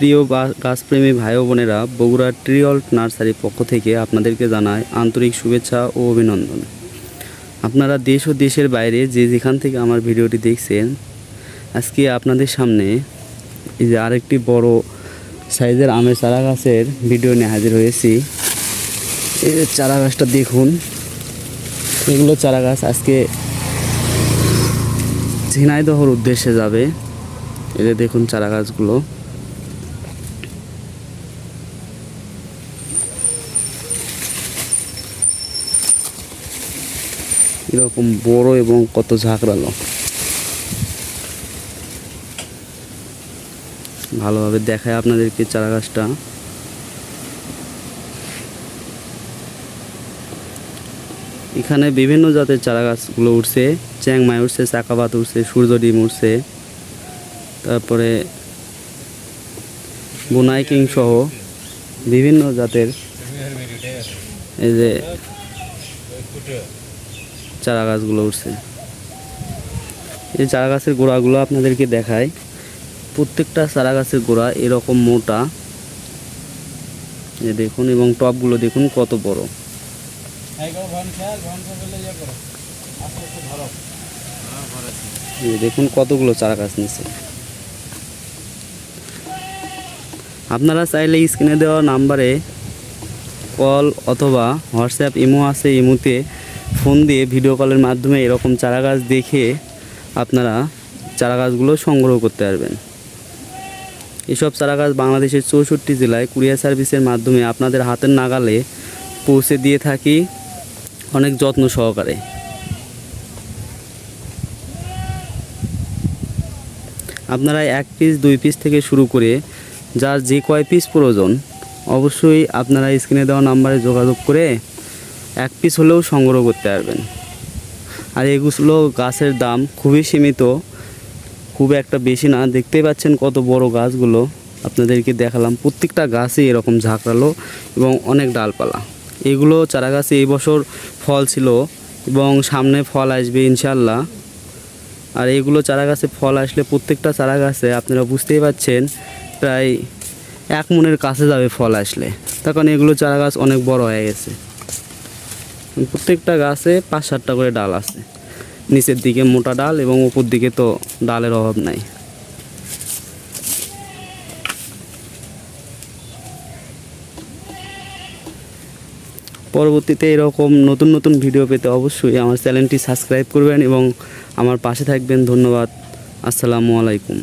প্রিয় গাছপ্রেমী ভাই বোনেরা, বগুড়া ট্রিঅল্ট নার্সারির পক্ষ থেকে আপনাদেরকে জানায় আন্তরিক শুভেচ্ছা ও অভিনন্দন। আপনারা দেশ ও দেশের বাইরে যে যেখান থেকে আমার ভিডিওটি দেখছেন, আজকে আপনাদের সামনে এই যে আরেকটি বড় সাইজের আমের চারা গাছের ভিডিও নিয়ে হাজির হয়েছি। এই যে চারা গাছটা দেখুন, এগুলো চারা গাছ আজকে ঝিনাইদহর উদ্দেশ্যে যাবে। এই যে দেখুন চারা গাছগুলো। এরকম বড় এবং কত ঝাঁকড়ালো। ভালোভাবে দেখায় আপনাদেরকে চারা গাছটা এখানে বিভিন্ন জাতের চারা গাছগুলো উঠছে। চ্যাংমাই উঠছে, চাকাবাত উঠছে, সূর্য ডিম উঠছে। তারপরে বুনাই কিং সহ বিভিন্ন জাতের এই যে চারা গাছগুলো উঠছে। এই চারা গাছের গোড়াগুলো আপনাদেরকে দেখায় প্রত্যেকটা চারা গাছের গোড়া এরকম মোটা। এই দেখুন, এবং টপগুলো দেখুন কত বড়। দেখুন কতগুলো চারা গাছ নিচ্ছে আপনারা চাইলে স্ক্রিনে দেওয়া নাম্বারে কল অথবা হোয়াটসঅ্যাপ ইমো আছে, ইমোতে ফোন দিয়ে ভিডিও কলের মাধ্যমে এরকম চারা গাছ দেখে আপনারা চারা গাছগুলো সংগ্রহ করতে পারবেন। এসব চারা গাছ বাংলাদেশের চৌষট্টি জেলায় কুরিয়ার সার্ভিসের মাধ্যমে আপনাদের হাতের নাগালে পৌঁছে দিয়ে থাকি অনেক যত্ন সহকারে। আপনারা এক পিস, দুই পিস থেকে শুরু করে যার যে কয় পিস প্রয়োজন, অবশ্যই আপনারা স্ক্রিনে দেওয়া নাম্বারে যোগাযোগ করে এক পিস হলেও সংগ্রহ করতে পারবেন। আর এগুলো গাছের দাম খুবই সীমিত, খুব একটা বেশি না। দেখতেই পাচ্ছেন কত বড় গাছগুলো। আপনাদেরকে দেখালাম প্রত্যেকটা গাছই এরকম ঝাঁকড়ালো এবং অনেক ডালপালা। এগুলো চারা গাছে এই বছর ফল ছিল এবং সামনে ফল আসবে ইনশাল্লাহ আর এগুলো চারা গাছে ফল আসলে প্রত্যেকটা চারা গাছে আপনারা বুঝতেই পাচ্ছেন প্রায় এক মনের কাছে যাবে ফল আসলে। কারণ এগুলো চারা গাছ অনেক বড় হয়ে গেছে। প্রত্যেকটা গাছে পাঁচ সাতটা করে ডাল আছে। নিচের দিকে মোটা ডাল এবং উপর দিকে তো ডালের অভাব নাই। পরবর্তীতে এরকম নতুন নতুন ভিডিও পেতে অবশ্যই আমার চ্যানেলটি সাবস্ক্রাইব করবেন এবং আমার পাশে থাকবেন। ধন্যবাদ। আসসালামু আলাইকুম।